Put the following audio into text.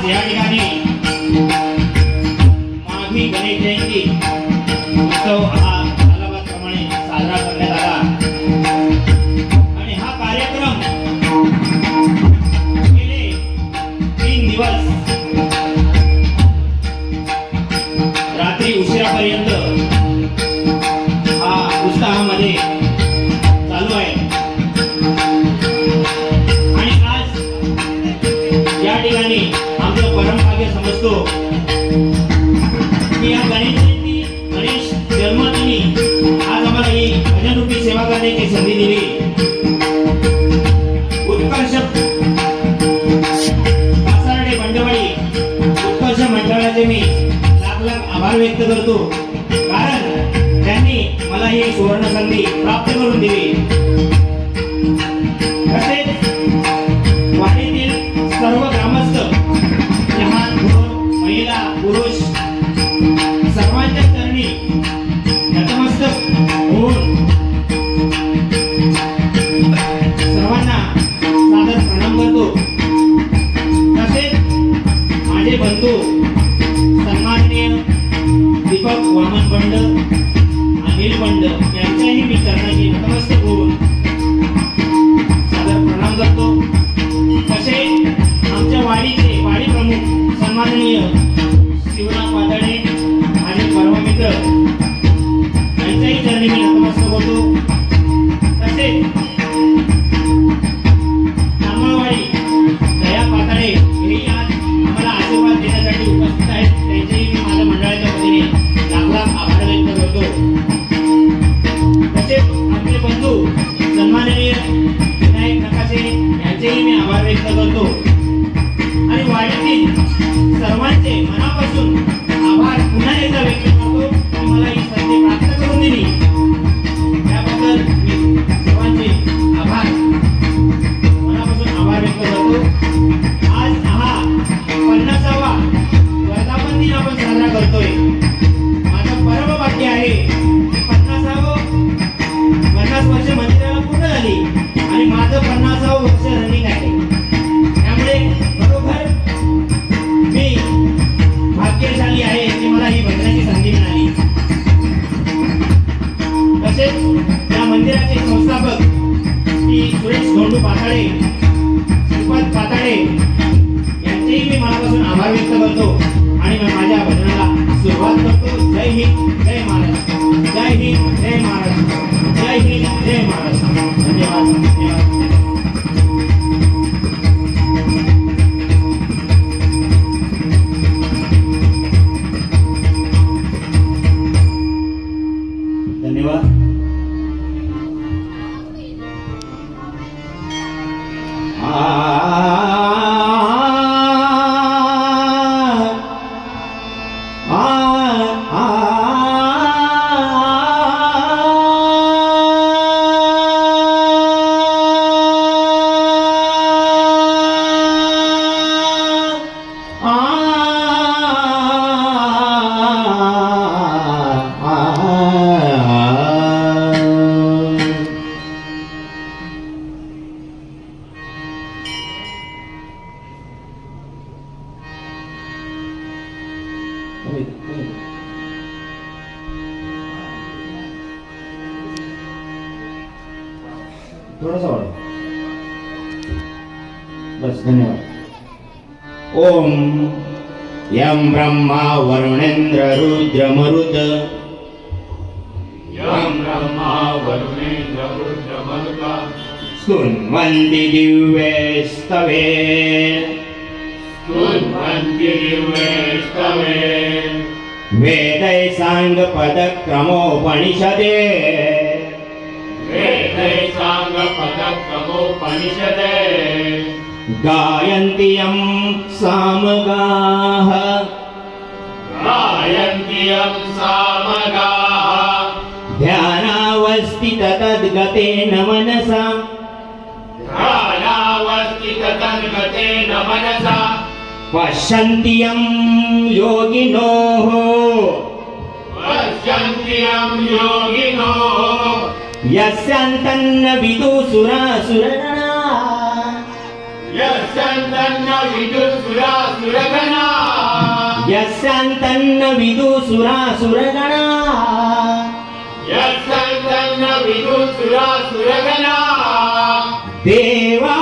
आज या ठिकाणी माघी गणेश जयंती उत्सव हा सालाबादप्रमाणे साजरा करण्यात आला. आणि हा कार्यक्रम गेले तीन दिवस रात्री उशिरापर्यंत हा उत्साहामध्ये असतो. समजतो या गणेश गणेश जन्मदिनी आज आम्हाला ही भजनरूपी सेवा करण्याची संधी दिली. उत्कर्ष पासारडे मंडळी उत्कर्ष मंडळाचे मी लाख लाख आभार व्यक्त करतो. अनिल पंड यांच्याही मी चरणाची होऊन मनापासून आभार पुन्हा एकदा व्यक्त करतो की मला ही संधी प्राप्त करून दिली. त्याबद्दल मी सर्वांचे आभार. मनापासून आभार व्यक्त करतो. आज हा पन्नासावा वर्धापन दिन आपण साजरा करतोय. माझं परम आहे पन्नासावं पन्नास वर्ष मंदिराला पूर्ण झाली आणि माझं पन्नासावं वर्ष रनिंग आहे. करतो. आणि मी माझ्या भजनाला सुरुवात करतो. जय हिंद जय महाराष्ट्र. जय हिंद जय महाराष्ट्र. जय हिंद जय महाराष्ट्र. थोडासा वाढव. बस धन्यवाद. ओम यम ब्रह्मा वरुणेंद्र रुद्र मरुद. यं ब्रह्मा वरुणेन्द्र रुद्रमरुता स्तुन्वन्ति दिव्यस्तवे स्तुन्वन्ति दिव्यस्तवे वेदै साङ्गपदक्रमोपनिषदे. साङ्गपदक्रमोपनिषदे गायन्ति यं सामगाः। गायन्ति यं सामगाः। ध्यानावस्थित तद्गतेन मनसा। ध्यानावस्थिततन्मतेन मनसा। पश्यन्ति यं योगिनोः। पश्यन्ति यं योगिनो యస్యంతన్న విదు సురాసురగణా యస్యంతన్న విదు సురాసురగణా యస్యంతన్న విదు సురాసురగణా యస్యంతన్న విదు సురాసురగణా దేవా